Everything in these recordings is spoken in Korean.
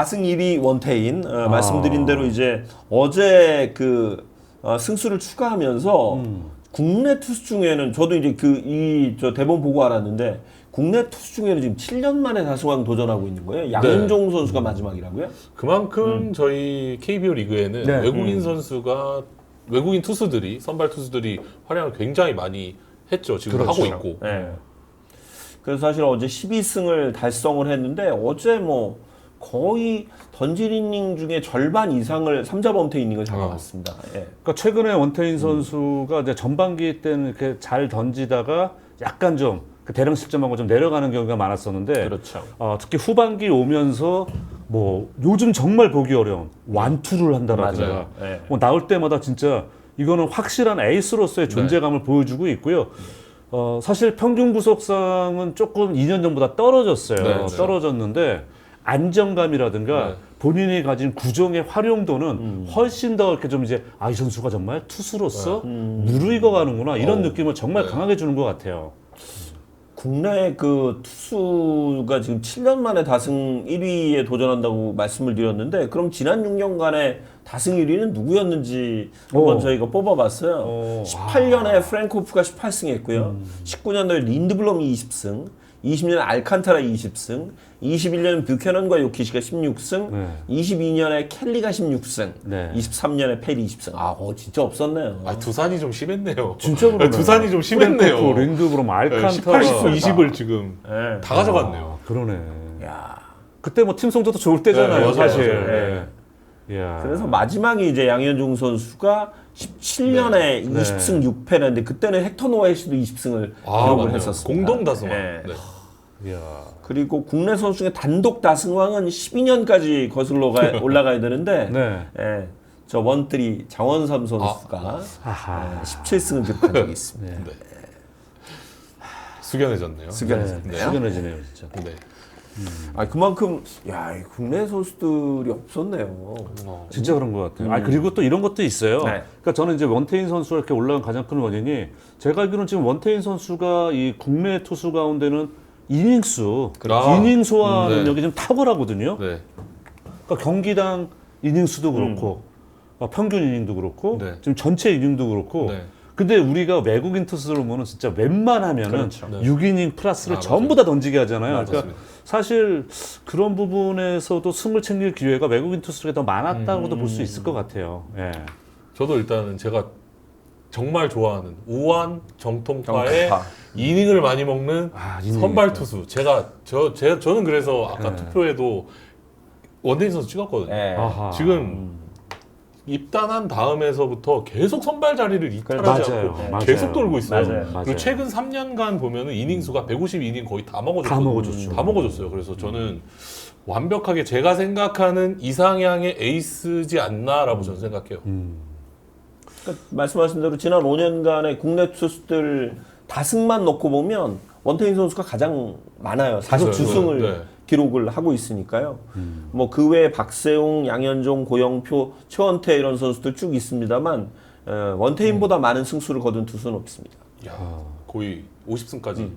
다승 1위 원태인 어, 말씀드린 대로 이제 어제 그 어, 승수를 추가하면서 국내 투수 중에는 저도 이제 그 이 저 대본 보고 알았는데 국내 투수 중에는 지금 7년 만에 다승왕 도전하고 있는 거예요. 양현종 선수가 마지막이라고요? 그만큼 저희 KBO 리그에는 네. 외국인 선수가 외국인 투수들이 선발 투수들이 활약을 굉장히 많이 했죠. 지금 하고 있고. 네. 그래서 사실 어제 12승을 달성을 했는데 어제 뭐 거의 던질 이닝 중에 절반 이상을 삼자 범퇴 이닝을 잡아갔습니다. 예. 그러니까 최근에 원태인 선수가 이제 전반기 때는 이렇게 잘 던지다가 약간 좀그 대량 실점하고 좀 내려가는 경우가 많았었는데 그렇죠. 어, 특히 후반기 오면서 뭐 요즘 정말 보기 어려운 완투를 한다라든가 맞아요. 예. 뭐 나올 때마다 진짜 이거는 확실한 에이스로서의 존재감을 보여주고 있고요. 어, 사실 평균 구속상은 조금 2년 전보다 떨어졌어요. 네, 네. 떨어졌는데 안정감이라든가 네. 본인이 가진 구종의 활용도는 훨씬 더 이렇게 좀 이제 아 이 선수가 정말 투수로서 무르익어 가는구나 이런 어, 느낌을 정말 네. 강하게 주는 것 같아요. 국내 그 투수가 지금 7년 만에 다승 1위에 도전한다고 말씀을 드렸는데 그럼 지난 6년간의 다승 1위는 누구였는지 한번 오. 저희가 뽑아봤어요. 오. 18년에 프랭코프가 18승했고요. 19년도에 린드블럼이 20승, 20년 알칸타라 20승, 21년 뷰캐넌과 요키시가 16승, 네. 22년에 켈리가 16승, 네. 23년에 페리 20승. 아, 어, 진짜 없었네요. 아, 두산이 좀 심했네요. 진짜 그러네. 두산이 좀 심했네요. 네, 알칸타라. 18, 19, 20을 지금 예. 다 가져갔네요. 아, 그러네. 야. 그때 뭐 팀 성적도 좋을 때잖아요, 네, 맞아요, 사실. 맞아요. 네. 그래서 마지막에 이제 양현종 선수가 17년에 네. 20승 6패를 했는데 그때는 헥터 노아이시도 20승을 아, 기록을. 했었습니다. 공동 다승왕. 예. 네. 이야. 그리고 국내 선수 중에 단독 다승왕은 12년까지 거슬러 가, 올라가야 되는데 네. 예, 저 원트리 장원삼 선수가 하하. 예, 17승을 기록한 적이 있습니다. 네. 네. 숙연해졌네요. 숙연해졌네요. 네. 숙연해지네요, 진짜. 네. 아 그만큼 야, 이 국내 선수들이 없었네요. 어. 진짜 그런 것 같아요. 아 그리고 또 이런 것도 있어요. 네. 그러니까 저는 이제 원태인 선수가 이렇게 올라간 가장 큰 원인이 제가 알기로는 지금 원태인 선수가 이 국내 투수 가운데는 이닝수, 아, 이닝 소화 음, 네. 능력이 좀 탁월하거든요. 네. 그러니까 경기당 이닝 수도 그렇고 어, 평균 이닝도 그렇고 네. 지금 전체 이닝도 그렇고. 네. 근데 우리가 외국인 투수를 보면 진짜 웬만하면은 그렇죠. 네. 6이닝 플러스를 아, 전부 다 던지게 하잖아요. 맞습니다. 그러니까 사실 그런 부분에서도 승을 챙길 기회가 외국인 투수에게 더 많았다고도 볼 수 있을 것 같아요. 예. 저도 일단은 제가 정말 좋아하는 우한 정통파의 정통파. 이닝을 많이 먹는 아, 이닝. 선발 투수. 제가 저 제, 저는 그래서 아까 네. 투표에도 원대인 선수 찍었거든요. 예. 아하. 지금 입단한 다음에서부터 계속 선발 자리를 이탈하지 맞아요. 않고 맞아요. 계속 돌고 있어요. 맞아요. 맞아요. 그리고 최근 3년간 보면은 이닝 수가 152이닝 거의 다 먹어줬어요. 다 먹어줬죠. 다 먹어줬어요. 그래서 저는 완벽하게 제가 생각하는 이상향의 에이스지 않나라고 저는 생각해요. 음. 그러니까 말씀하신 대로 지난 5년간의 국내 투수들 다승만 놓고 보면 원태인 선수가 가장 많아요. 사실 맞아요. 주승을 네. 기록을 하고 있으니까요. 뭐그 외에 박세웅, 양현종, 고영표, 최원태 이런 선수들 쭉 있습니다만 어, 원태인보다 많은 승수를 거둔 투수는 없습니다. 야, 거의 50승까지.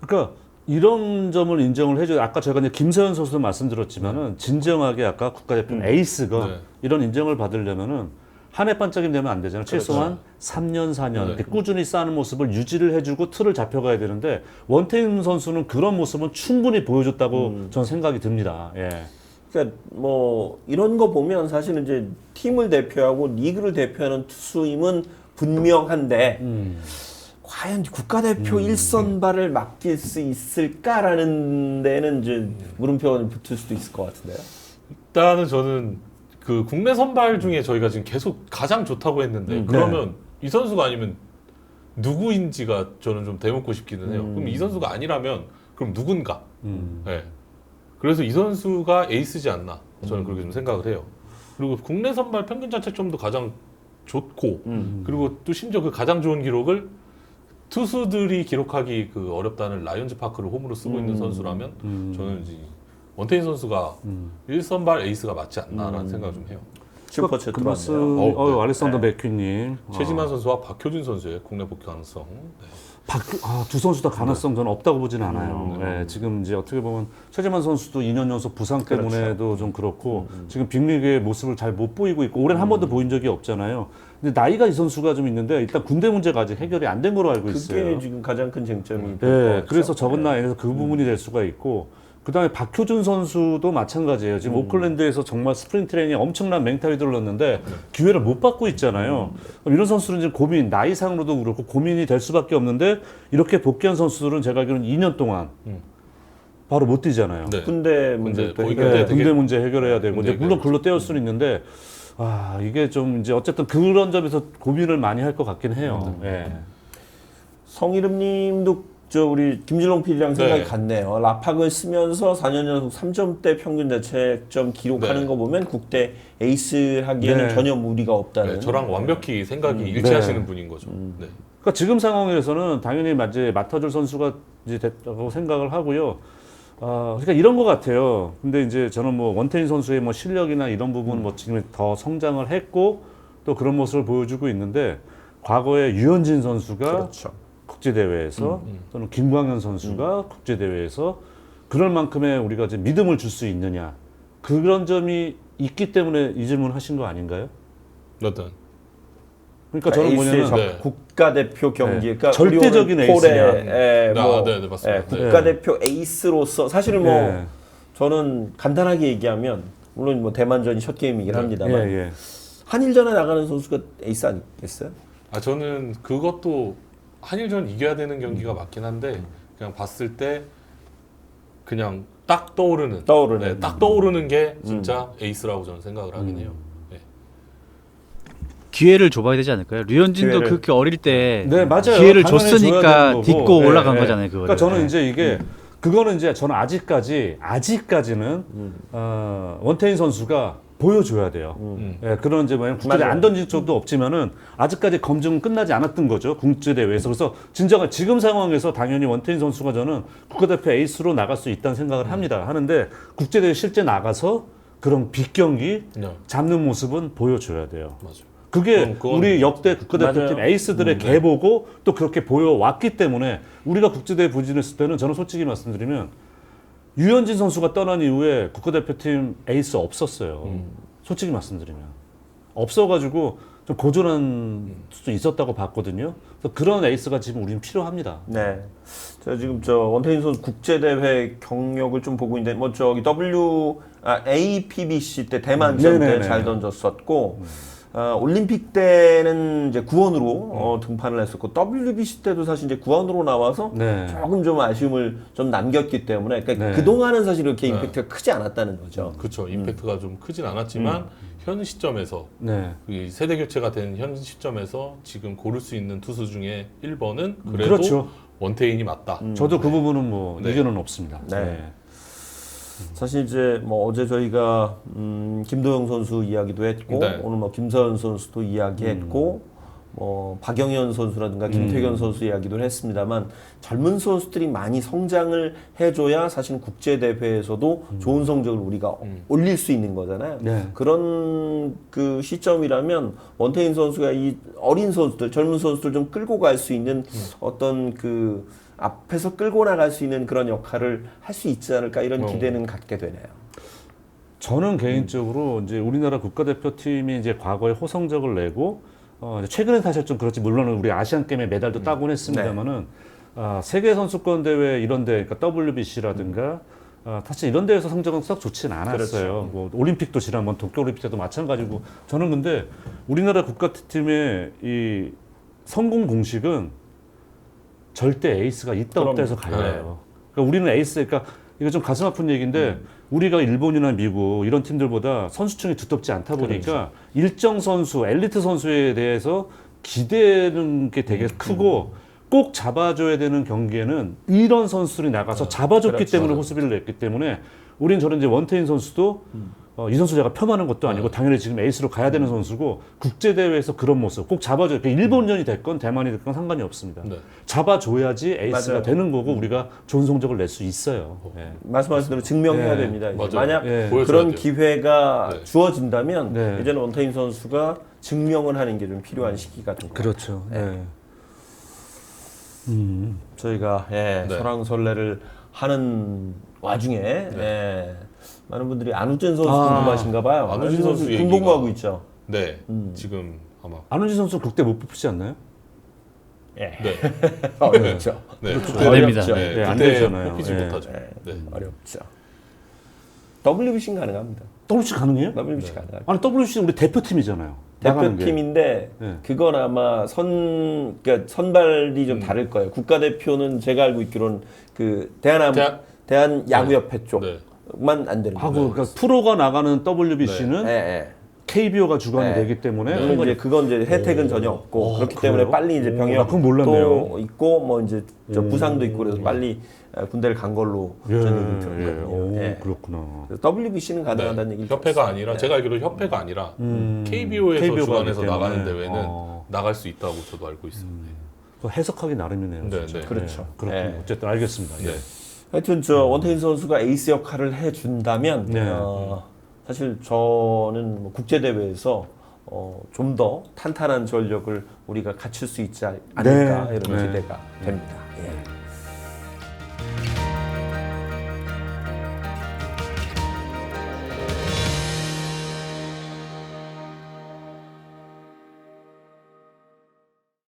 그러니까 이런 점을 인정을 해줘요. 아까 제가 이제 김서현 선수도 말씀드렸지만은 진정하게 아까 국가대표 에이스가 네. 이런 인정을 받으려면은 한 해 반짝임 되면 안 되잖아요. 최소한 3년, 4년 네. 이렇게 꾸준히 쌓는 모습을 유지를 해주고 틀을 잡혀가야 되는데 원태인 선수는 그런 모습은 충분히 보여줬다고 저는 생각이 듭니다. 예. 그러니까 뭐 이런 거 보면 사실은 이제 팀을 대표하고 리그를 대표하는 투수임은 분명한데 과연 국가대표 일선발을 맡길 수 있을까라는 데는 이제 물음표가 붙을 수도 있을 것 같은데요. 일단은 저는 그 국내 선발 중에 저희가 지금 계속 가장 좋다고 했는데 음, 그러면 이 선수가 아니면 누구인지가 저는 좀 대묻고 싶기는 해요. 그럼 이 선수가 아니라면 그럼 누군가? 음. 네. 그래서 이 선수가 에이스지 않나 저는 그렇게 좀 생각을 해요. 그리고 국내 선발 평균 자책점도 가장 좋고 음. 그리고 또 심지어 그 가장 좋은 기록을 투수들이 기록하기 그 어렵다는 라이온즈 파크를 홈으로 쓰고 있는 선수라면 음. 저는 이제 원태인 선수가 음. 일선발 에이스가 맞지 않나라는 생각을 좀 해요. 슈퍼챗 그 말씀, 들어왔네요. 어, 어, 네. 알렉산더 맥퀸님. 최지만 선수와 박효준 선수의 국내 복귀 가능성. 네. 박, 아, 두 선수 다 가능성 저는 없다고 보진 않아요. 예, 지금 이제 어떻게 보면 최재만 선수도 2년 연속 부상 때문에도 좀 그렇고 지금 빅리그의 모습을 잘 못 보이고 있고 올해는 한 번도 보인 적이 없잖아요. 근데 나이가 이 선수가 좀 있는데 일단 군대 문제가 아직 해결이 안 된 걸로 알고 있어요. 그게 지금 가장 큰 쟁점이 네. 그래서 적은 나이에서 그 부분이 될 수가 있고 그다음에 박효준 선수도 마찬가지예요. 지금 오클랜드에서 정말 스프링 트레이닝에 엄청난 맹탈이 들렀는데 기회를 못 받고 있잖아요. 이런 선수들은 지금 고민 나이상으로도 그렇고 고민이 될 수밖에 없는데 이렇게 복귀한 선수들은 제가 알기로는 2년 동안 음. 바로 못 뛰잖아요. 네. 군대 문제 또 거기 해결해야 네, 근데 되게- 군대 문제 해결해야 되고 군대 이제 물론 해결. 글로 떼올 수는 있는데 아 이게 좀 이제 어쨌든 그런 점에서 고민을 많이 할 것 같긴 해요. 예. 성이름님도 저 우리 김진롱 PD랑 생각이 네. 같네요. 라팍을 쓰면서 4년 연속 3점대 평균 자책점 기록하는 네. 거 보면 국대 에이스 하기에는 네. 전혀 무리가 없다는. 네, 저랑 완벽히 생각이 음. 일치하시는 네. 분인 거죠. 네. 그러니까 지금 상황에서는 당연히 이제 맡아줄 선수가 이제 됐다고 생각을 하고요. 아, 그러니까 이런 것 같아요. 근데 이제 저는 뭐 원태인 선수의 뭐 실력이나 이런 부분 뭐 지금 더 성장을 했고 또 그런 모습을 보여주고 있는데 과거에 유현진 선수가 그렇죠. 국제 대회에서 또는 김광현 선수가 국제 대회에서 그럴 만큼의 우리가 이제 믿음을 줄 수 있느냐 그런 점이 있기 때문에 이 질문 하신 거 아닌가요? 어떤 그러니까 저는 에이스의 뭐냐면 적- 네. 국가대표 경기, 네. 그러니까 절대적인 에이스냐. 에, 아, 뭐, 네, 네, 맞습니다. 에, 네. 국가대표 에이스로서 사실 뭐 예. 저는 간단하게 얘기하면 물론 뭐 대만전이 첫 게임이긴 네. 합니다만 예, 예. 한일전에 나가는 선수가 에이스 아니겠어요? 아 저는 그것도 한일전 이겨야 되는 경기가 맞긴 한데 그냥 봤을 때 그냥 딱 떠오르는 떠오르는. 네, 딱 떠오르는 게 진짜 에이스라고 저는 생각을 하긴 해요. 네. 기회를 줘봐야 되지 않을까요? 류현진도 기회를. 그렇게 어릴 때 네, 맞아요. 기회를 당연히 줘야 줬으니까 거고. 딛고 예, 올라간 예. 거잖아요, 그거를. 그러니까 저는 예. 이제 이게 그거는 이제 저는 아직까지 아직까지는 어, 원태인 선수가 보여줘야 돼요. 음. 예, 그런 이제 뭐냐면 국제대. 안 던진 적도 없지만은 아직까지 검증은 끝나지 않았던 거죠 국제 대회에서 그래서 진정한 지금 상황에서 당연히 원태인 선수가 저는 국가대표 에이스로 나갈 수 있다는 생각을 합니다. 하는데 국제 대회 실제 나가서 그런 빅 경기 네, 잡는 모습은 보여줘야 돼요. 맞아요. 그게 그건- 우리 역대 국가대표팀 맞아요. 에이스들의 계보고 또 그렇게 보여왔기 때문에 우리가 국제대회 부진했을 때는 저는 솔직히 말씀드리면 유현진 선수가 떠난 이후에 국가대표팀 에이스 없었어요. 솔직히 말씀드리면 없어가지고 좀 고전한 수준 있었다고 봤거든요. 그래서 그런 에이스가 지금 우리는 필요합니다. 네. 제가 지금 저 원태인 선수 국제 대회 경력을 좀 보고 있는데 뭐 저기 W 아, APBC 때 대만전 음. 때 네네네. 잘 던졌었고 아, 올림픽 때는 이제 구원으로 어, 등판을 했었고 WBC 때도 사실 이제 구원으로 나와서 네. 조금 좀 아쉬움을 좀 남겼기 때문에 그러니까 네. 그 동안은 사실 이렇게 임팩트가 크지 않았다는 거죠. 그렇죠. 임팩트가 좀 크진 않았지만 현 시점에서 네. 이 세대 교체가 된 현 시점에서 지금 고를 수 있는 투수 중에 1번은 그래도 그렇죠. 원태인이 맞다. 저도 그 부분은 뭐 네. 이견은 없습니다. 네. 사실 이제 뭐 어제 저희가 음, 김도영 선수 이야기도 했고 네. 오늘 뭐 김서현 선수도 이야기했고 뭐 박영현 선수라든가 김태견 선수 이야기도 했습니다만 젊은 선수들이 많이 성장을 해줘야 사실 국제 대회에서도 좋은 성적을 우리가 올릴 수 있는 거잖아요. 네. 그런 그 시점이라면 원태인 선수가 이 어린 선수들, 젊은 선수들 좀 끌고 갈 수 있는 어떤 그 앞에서 끌고 나갈 수 있는 그런 역할을 할 수 있지 않을까 이런 어. 기대는 갖게 되네요. 저는 개인적으로 이제 우리나라 국가대표팀이 이제 과거에 호성적을 내고 어 이제 최근에 사실 좀 그렇지 물론 우리 아시안 게임에 메달도 따곤 했습니다만은 아, 세계 선수권 대회 이런 데 그러니까 WBC라든가 아, 사실 이런 데에서 성적은 썩 좋진 않았어요. 뭐 올림픽도 지난번 도쿄 올림픽 때도 마찬가지고. 저는 근데 우리나라 국가팀의 이 성공 공식은 절대 에이스가 있다 없다 해서 갈려요. 그러니까 우리는 에이스, 그러니까 이거 좀 가슴 아픈 얘기인데 우리가 일본이나 미국 이런 팀들보다 선수층이 두텁지 않다 보니까 일정 선수, 엘리트 선수에 대해서 기대는 게 되게 크고 꼭 잡아줘야 되는 경기에는 이런 선수들이 나가서 잡아줬기 그렇죠. 때문에 호수비를 냈기 때문에 우린 저는 이제 원태인 선수도 어, 이 선수 제가 폄하하는 것도 아니고 당연히 지금 에이스로 가야 되는 선수고 국제 대회에서 그런 모습 꼭 잡아줘야 그 일본전이 됐건 대만이 됐건 상관이 없습니다. 네. 잡아줘야지 에이스가 맞아요. 되는 거고 우리가 좋은 성적을 낼 수 있어요. 예. 말씀하신 대로 증명해야 네. 됩니다. 이제 맞아요. 만약 예. 보여줘야 그런 돼요. 기회가 네. 주어진다면 네. 이제는 원태인 선수가 증명을 하는 게 좀 필요한 시기가 같아요. 그렇죠. 예. 음. 저희가 예, 네. 설왕설래를 하는 와중에 예, 많은 분들이 안우진 선수 아, 궁금하신가 봐요. 안우진 선수 얘기가- 궁금하고 있죠. 네, 음. 지금 아마 안우진 선수 국대 못 뽑히지 않나요? 예. 네, 어렵죠. 네, 그렇죠. 그때- 안 됩니다. 네, 네, 안 그때 되잖아요. 뽑히지 네. 못하죠. 예, 네. 어렵죠. WBC 는 가능합니다. WC 가능해요? WBC 가능합니다. 아니 WC 우리 대표팀이잖아요. 나가는 게. 대표팀인데 네. 그건 아마 선 그러니까 선발이 음. 좀 다를 거예요. 국가대표는 제가 알고 있기로는 그 대한 대한- 대한 야구협회 네. 쪽만 안 되는 하고 거예요. 그러니까 프로가 나가는 WBC는 예, 예. KBO가 주관이 네. 되기 때문에 그건 이제 그건 이제 혜택은 전혀 없고 오, 그렇기 그래요? 때문에 빨리 이제 오, 병역도 나 그건 몰랐네요. 있고 뭐 이제 저 부상도 있고 그래서 빨리 어, 군대를 간 걸로 예, 저는 얘기 예. 들었거든요. 오, 예. 그렇구나. 그래서 WBC는 가능하다는 네, 얘기를 협회가. 아니라 제가 알기로 협회가 아니라 KBO에서 KBO 가 주관해서 나가는. 대회는 어. 나갈 수 있다고 저도 알고 있습니다. 그거 해석하기 나름이네요. 네, 진짜. 네. 그렇죠. 그렇군요. 네. 어쨌든 알겠습니다. 네. 예. 하여튼 저 원태인 선수가 에이스 역할을 해준다면 네. 어, 사실 저는 뭐 국제 대회에서 어, 좀 더 탄탄한 전력을 우리가 갖출 수 있지 않을까 네. 이런 네. 기대가 됩니다. 예.